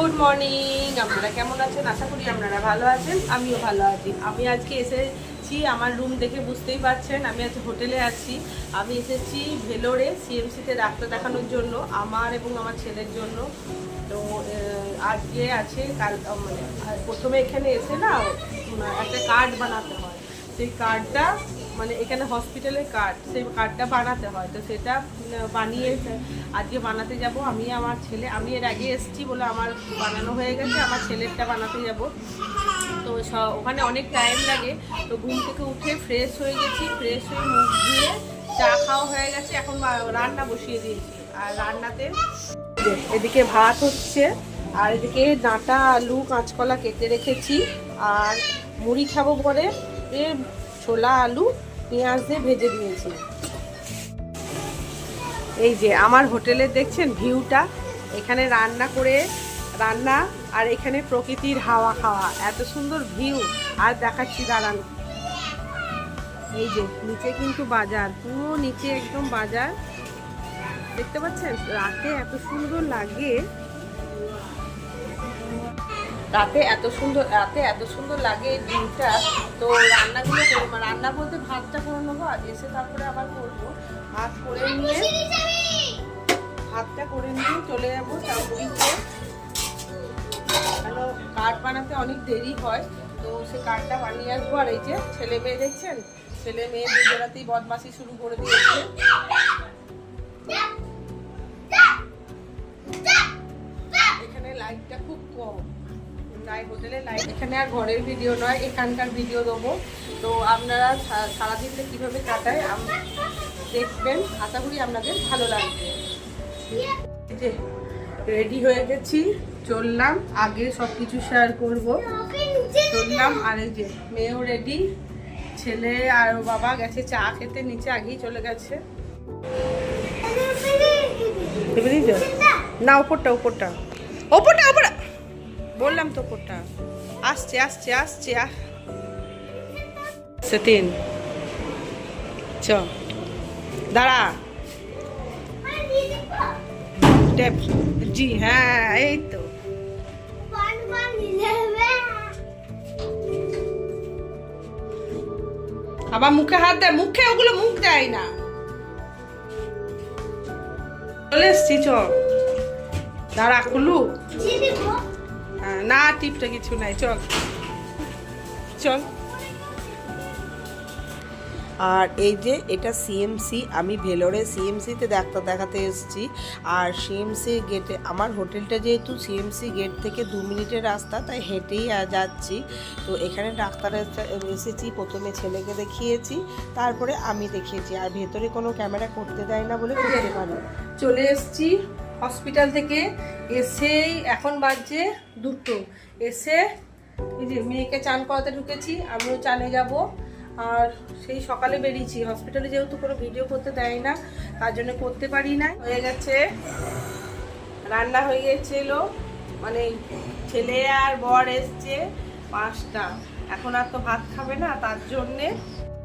Good morning, আপনারা কেমন আছেন? আশা করি আপনারা ভালো আছেন, আমিও ভালো আছি। আমি আজকে এসেছি আমার রুম দেখে বুঝতেই পারছেন, আমি আজকে হোটেলে আছি। আমি এসেছি ভেলোরে সিএমসিতে ডাক্তার দেখানোর জন্য, আমার এবং আমার ছেলের জন্য। তো আজকে আছে কাল মানে প্রথমে এখানে এসে না একটা কার্ড বানাতে হয়। সেই কার্ডটা মানে এখানে হসপিটালের কার্ড সেই কার্ডটা বানাতে হয়। তো সেটা বানিয়ে আজকে বানাতে যাব। আমি, আমার ছেলে, আমি এর আগে এসেছি বলে আমার বানানো হয়ে গেছে, আমার ছেলেরটা বানাতে যাব। তো ওখানে অনেক টাইম লাগে। তো ঘুম থেকে উঠে ফ্রেশ হয়ে গেছি ফ্রেশ হয়ে মুখ ধুয়ে চা খাওয়া হয়ে গেছে। এখন রান্না বসিয়ে দিয়েছি। আর রান্নাতে এদিকে ভাত হচ্ছে, আর এদিকে ডাঁটা, আলু, কাঁচকলা কেটে রেখেছি। আর মুড়ি খাব পরে, এ, ছোলা, আলু পেঁয়াজ দিয়ে ভেজে দিয়েছি এই যে আমার হোটেলে দেখছেন ভিউটা, এখানে রান্না করে রান্না আর এখানে প্রকৃতির হাওয়া খাওয়া, এত সুন্দর ভিউ। আর দেখাচ্ছি, দাঁড়ান। এই যে নিচে কিন্তু বাজার, পুরো নিচে একদম বাজার। দেখতে পাচ্ছেন? রাতে এত সুন্দর লাগে। রাতে এত সুন্দর, রাতে এত সুন্দর লাগে ডিমটা তো রান্নাগুলো করব রান্না বলতে ভাতটা করে নেব আর এসে তারপরে আবার করব। ভাত করে নিয়ে ভাতটা করে নিয়ে চলে যাব চাউমিনতে। কেন কার্ড বানাতে অনেক দেরি হয়, তো সে কার্ডটা বানিয়ে আসব। আর এই যে ছেলে মেয়ে দেখছেন? ছেলে মেয়ে দুজনাতেই বদমাসি শুরু করে দিয়েছে। নাই হোটেলে লাইট এখানে আর ঘরের ভিডিও নয় এখানকার ভিডিও দেবো। তো আপনারা সারাদিনটা কীভাবে কাটায় দেখবেন। আশা করি আপনাদের ভালো লাগবে। যে রেডি হয়ে গেছি চললাম। আগে সব কিছু শেয়ার করব। চললাম আর এই যে মেয়েও রেডি ছেলে আর বাবা গেছে চা খেতে নিচে আগেই চলে গেছে। না ওপরটা ওপরটা। ওপরটা ওপরটা। বললাম তো ওপরটা আসছে আসছে আসছে আস সেতিন, চ। দাঁড়া। জি হ্যাঁ এই তো। আবার মুখে হাত দেয়, মুখে ওগুলো মুখ দেয় না। চলে এসছি, চ। দাঁড়া, খুলু। না টিপটা কিছু নাই চল। চল। আর এই যে এটা সিএমসি আমি ভেলোরে সিএমসিতে ডাক্তার দেখাতে এসেছি। আর সিএমসি গেটে আমার হোটেলটা যেহেতু সিএমসি গেট থেকে দু মিনিটের রাস্তা তাই হেঁটেই যাচ্ছি। তো এখানে ডাক্তার এসেছি প্রথমে ছেলেকে দেখিয়েছি তারপরে আমি দেখিয়েছি। আর ভেতরে কোনো ক্যামেরা করতে দেয় না বলে করতে পারি। চলে এসেছি। হসপিটাল থেকে এসেই এখন বাজছে দুটো। এসে এই যে মেয়েকে চান করাতে ঢুকেছি, আমিও চানে যাব। আর সেই সকালে বেরিয়েছি। হসপিটালে যেহেতু কোনো ভিডিও করতে দেয় না, তার জন্য করতে পারি না হয়ে গেছে। রান্না হয়ে গেছিল। মানে ছেলে আর বর এসছে পাঁচটা। এখন আর তো ভাত খাবে না, তার জন্যে।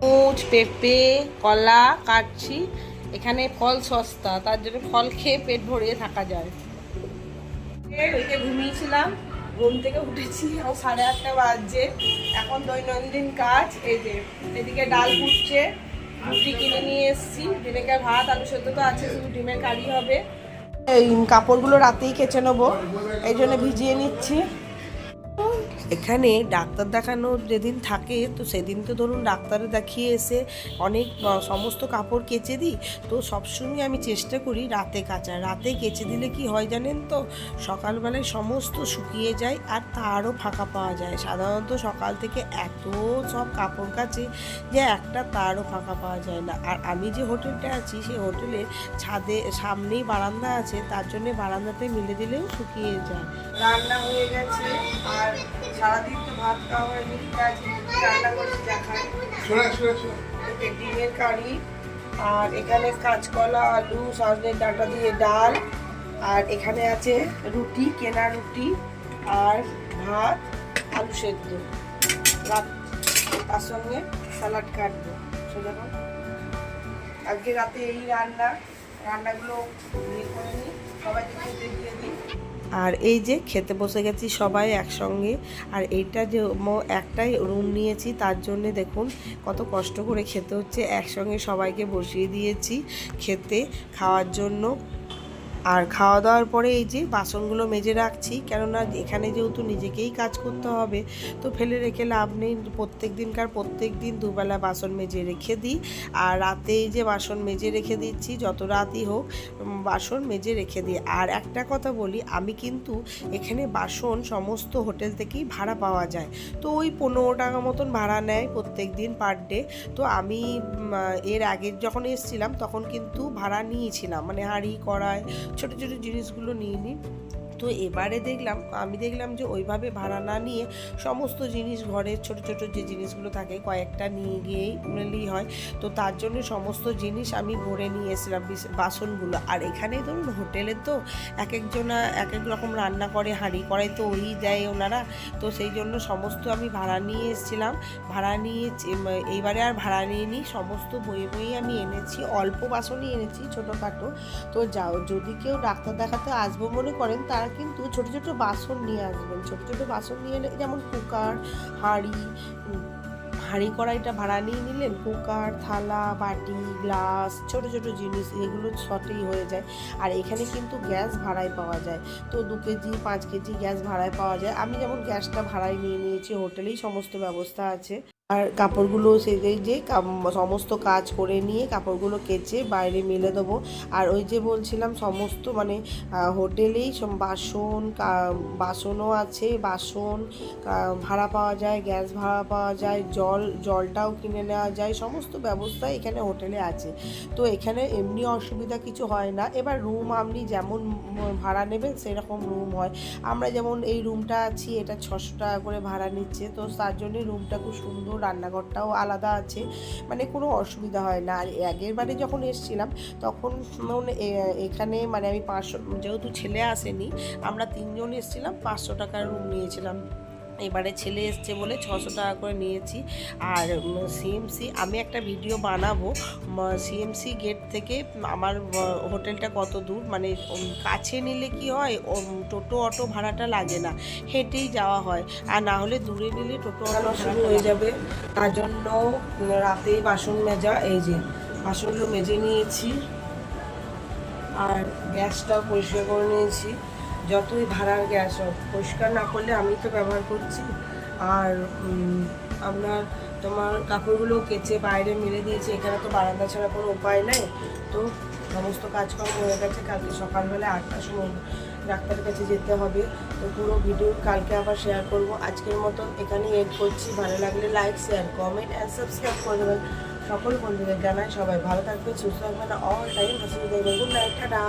মুচ পেঁপে, কলা কাটছি। এখানে ফল সস্তা, তার জন্য ফল খেয়ে পেট ভরিয়ে থাকা যায়। ওইকে ঘুমিয়েছিলাম, ঘুম থেকে উঠেছি, এখন সাড়ে আটটা বাজছে। এখন দৈনন্দিন কাজ, এই যে এদিকে ডাল ফুটছে, রুটি কিনে নিয়ে এসেছি ভিনেগার ভাত, আলু সেদ্ধ তো আছে, শুধু ডিমের কারি হবে। এই কাপড়গুলো রাতেই কেচে নেব, এই জন্য ভিজিয়ে নিচ্ছি। এখানে ডাক্তার দেখানো যেদিন থাকে, তো সেদিন তো ধরুন ডাক্তারে দেখিয়ে এসে অনেক সমস্ত কাপড় কেচে দিই। তো সবসময় আমি চেষ্টা করি রাতে কাচা। রাতে কেচে দিলে কি হয় জানেন তো? সকালবেলায় সমস্ত শুকিয়ে যায় আর তারও ফাঁকা পাওয়া যায়। সাধারণত সকাল থেকে এত সব কাপড় কাচে যে একটা তারও ফাঁকা পাওয়া যায় না। আর আমি যে হোটেলটা আছি, সেই হোটেলের ছাদে, সামনেই বারান্দা আছে, তার জন্য বারান্দাতে মিলে দিলেও শুকিয়ে যায়। রান্না হয়ে গেছে, আর সারাদিন তো ভাত খাওয়া হয়নি রুটি রান্না করছি দেখাই। এতে ডিমের কারি আর এখানে কাঁচকলা আলু সজনের ডাঁটা দিয়ে ডাল আর এখানে আছে রুটি কেনা রুটি আর ভাত আলু সেদ্ধ। রাত তার সঙ্গে স্যালাড কাটবো। সোজা আজকে রাতে এই রান্না রান্নাগুলো ইয়ে করে নিই সবাইকে খেতে দিয়ে দিই। আর এই যে খেতে বসে গেছি সবাই একসঙ্গে। আর এইটা যে একটাই রুম নিয়েছি, তার জন্যে দেখুন কত কষ্ট করে খেতে হচ্ছে। একসঙ্গে সবাইকে বসিয়ে দিয়েছি খেতে, খাওয়ার জন্য। আর খাওয়া দাওয়ার পরে এই যে বাসনগুলো মেজে রাখছি, কেননা এখানে যেহেতু নিজেকেই কাজ করতে হবে, তো ফেলে রেখে লাভ নেই। প্রত্যেক দিনকার প্রত্যেক দিন দুবেলা বাসন মেজে রেখে দিই। আর রাতে এই যে বাসন মেজে রেখে দিচ্ছি, যত রাতই হোক বাসন মেজে রেখে দিই। আর একটা কথা বলি, আমি কিন্তু এখানে বাসন সমস্ত হোটেল থেকেই ভাড়া পাওয়া যায়। তো ওই পনেরো টাকা মতন ভাড়া নেয় প্রত্যেক দিন পার ডে। তো আমি এর আগে যখন এসেছিলাম, তখন কিন্তু ভাড়া নিয়েছিলাম। মানে হাঁড়ি, কড়াই ছোট ছোট জিনিসগুলো নিয়ে নিই। তো এবারে দেখলাম, আমি দেখলাম যে ওইভাবে ভাড়া না নিয়ে সমস্ত জিনিস ঘরের ছোট ছোট যে জিনিসগুলো থাকে কয়েকটা নিয়ে গিয়েই হয়। তো তার জন্য সমস্ত জিনিস আমি ভরে নিয়ে এসেছিলাম বাসনগুলো। আর এখানে ধরুন হোটেলে তো এক একজনা এক এক রকম রান্না করে, হাঁড়ি কড়াই তো ওই দেয় ওনারা। তো সেই জন্য সমস্ত আমি ভাড়া নিয়ে এসেছিলাম। ভাড়া নিয়ে এইবারে আর ভাড়া নিয়ে নিই সমস্ত বয়ে বয়ে আমি এনেছি, অল্প বাসনই এনেছি ছোটোখাটো। তো যাও, যদি কেউ ডাক্তার দেখাতে আসব মনে করেন তারা কিন্তু ছোট ছোট বাসন নিয়ে আসবেন। ছোট ছোট বাসন নিয়ে এলে যেমন কুকার, হাঁড়ি হাঁড়ি কড়াইটা ভাড়া নিয়ে নিলেন, কুকার, থালা, বাটি, গ্লাস, ছোট ছোট জিনিস এগুলো শর্টেই হয়ে যায়। আর এখানে কিন্তু গ্যাস ভাড়ায় পাওয়া যায়। তো দু কেজি, পাঁচ কেজি গ্যাস ভাড়ায় পাওয়া যায়। আমি যেমন গ্যাসটা ভাড়ায় নিয়ে নিয়েছি, হোটেলেই সমস্ত ব্যবস্থা আছে। আর কাপড়গুলো যে- যে সমস্ত কাজ করে নিয়ে কাপড়গুলো কেচে বাইরে মেলে দেবো। আর ওই যে বলছিলাম, সমস্ত মানে হোটেলেই সব বাসন বাসনও আছে। বাসন ভাড়া পাওয়া যায়, গ্যাস ভাড়া পাওয়া যায়, জল জলটাও কিনে নেওয়া যায়। সমস্ত ব্যবস্থা এখানে হোটেলে আছে। তো এখানে এমনি অসুবিধা কিছু হয় না। এবার রুম আপনি যেমন ভাড়া নেবেন, সেরকম রুম হয়। আমরা যেমন এই রুমটা আছি, এটা ছশো টাকা করে ভাড়া নিচ্ছে। তো তার জন্য রুমটা খুব সুন্দর রান্নাঘরটাও আলাদা আছে মানে কোনো অসুবিধা হয় না। আর আগের বারে যখন এসছিলাম, তখন মানে এখানে মানে আমি পাঁচশো, যেহেতু ছেলে আসেনি, আমরা তিনজন এসেছিলাম, পাঁচশো টাকার রুম নিয়েছিলাম। এবারে ছেলে এসছে বলে ছশো টাকা করে নিয়েছি। আর সিএমসি আমি একটা ভিডিও বানাবো। সিএমসি গেট থেকে আমার হোটেলটা কত দূর? মানে কাছে নিলে কি হয়? টোটো অটো ভাড়াটা লাগে না। হেঁটেই যাওয়া হয়। আর না হলে দূরে নিলে টোটো অটো শুরু হয়ে যাবে। তার জন্য রাতেই বাসন মেজা, এই যে, বাসনগুলো মেজে নিয়েছি। আর গ্যাসটাও পরিষ্কার করে নিয়েছি। যতই ভাড়ার গ্যাস হোক, পরিষ্কার না করলে আমি তো ব্যবহার করছি। আর আপনার তোমার কাপড়গুলো কেচে বাইরে মেলে দিয়েছি, এখানে তো বারান্দা ছাড়া কোনো উপায় নেই। তো সমস্ত কাজকর্ম হয়ে গেছে, কালকে সকালবেলা আটটার সময় ডাক্তারের কাছে যেতে হবে। তো পুরো ভিডিও কালকে আবার শেয়ার করব। আজকের মতন এখানেই এড করছি। ভালো লাগলে like share comment and subscribe করে দেবেন। সকল বন্ধুদের জানাই সবাই ভালো থাকবে সুস্থ থাকবেন। অল টাইম হাসি দেখবেন গুড নাইট টাটা।